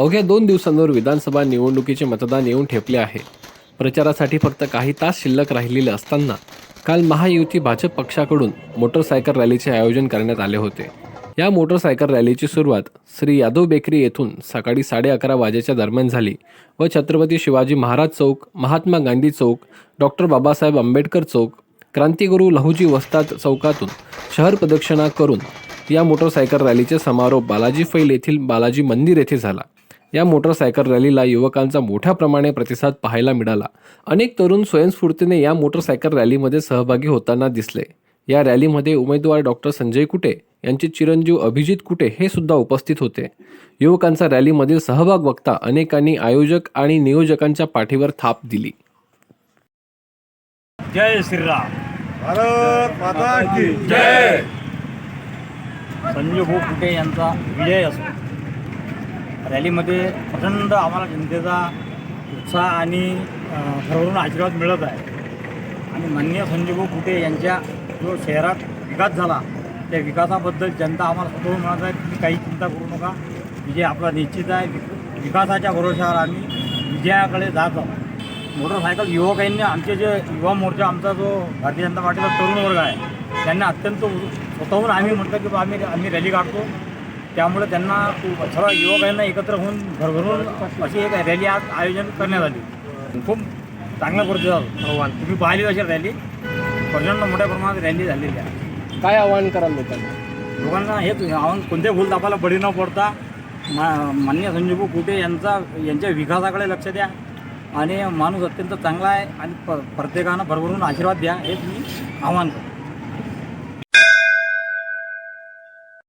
अवघ्या दोन दिवसांवर विधानसभा निवडणुकीचे मतदान येऊन ठेपले आहे. प्रचारासाठी फक्त काही तास शिल्लक राहिलेले असताना काल महायुती भाजप पक्षाकडून मोटरसायकल रॅलीचे आयोजन करण्यात आले होते. या मोटरसायकल रॅलीची सुरुवात श्री यादव बेकरी येथून सकाळी साडे अकरा वाजेच्या दरम्यान झाली व छत्रपती शिवाजी महाराज चौक महात्मा गांधी चौक डॉक्टर बाबासाहेब आंबेडकर चौक क्रांतिगुरू लहुजी वस्ताद चौकातून शहर प्रदक्षिणा करून या मोटरसायकल रॅलीचे समारोप बालाजी फैल येथील बालाजी मंदिर येथे झाला. या मोटरसायकल रॅलीला युवकांचा मोठ्या प्रमाणे प्रतिसाद पाहायला मिळाला. अनेक तरुण स्वयंस्फूर्तीने या मोटरसायकल रॅलीमध्ये सहभागी होताना दिसले. या रॅलीमध्ये उमेदवार डॉक्टर संजय कुटे यांचे चिरंजीव अभिजित कुटे हे सुद्धा उपस्थित होते. युवकांचा रॅलीमधील सहभाग बघता अनेकांनी आयोजक आणि नियोजकांच्या पाठीवर थाप दिली. जय श्रीराम. भारत माता की जय. संजय भाऊ कुटे यांचा विजय असो. रॅलीमध्ये प्रचंड आम्हाला जनतेचा उत्साह आणि भरभरून आशीर्वाद मिळत आहे. आणि माननीय संजय भाऊ कुटे यांच्या जो शहरात विकास झाला त्या विकासाबद्दल जनता आम्हाला स्वतःहून म्हणत आहे तुम्ही काही चिंता करू नका. विजय आपला निश्चित आहे. विक- विकासाच्या भरोशावर आम्ही विजयाकडे जात आहोत. मोटरसायकल युवकांनी आमचे जे युवा मोर्चा आमचा जो भारतीय जनता पार्टीचा तरुण वर्ग आहे त्यांना अत्यंत स्वतःहून आम्ही म्हटलं की आम्ही आम्ही रॅली काढतो. त्यामुळे त्यांना सर्व युवकांना एकत्र होऊन भरभरून अशी एक रॅली आज आयोजन करण्यात आली. खूप चांगल्या प्रतिसाद तुम्ही पाहिली अशी रॅली. प्रचंड मोठ्या प्रमाणात रॅली झालेली आहे. काय आवाहन कराल लोकांना? लोकांना हेच आव्हान कोणत्या भूल दाबाला बळी न पडता मा माननीय संजीवू कुटे यांचा यांच्या विकासाकडे लक्ष द्या. आणि माणूस अत्यंत चांगला आहे आणि प प्रत्येकानं भरभरून आशीर्वाद द्या. हेच मी आव्हान करतो.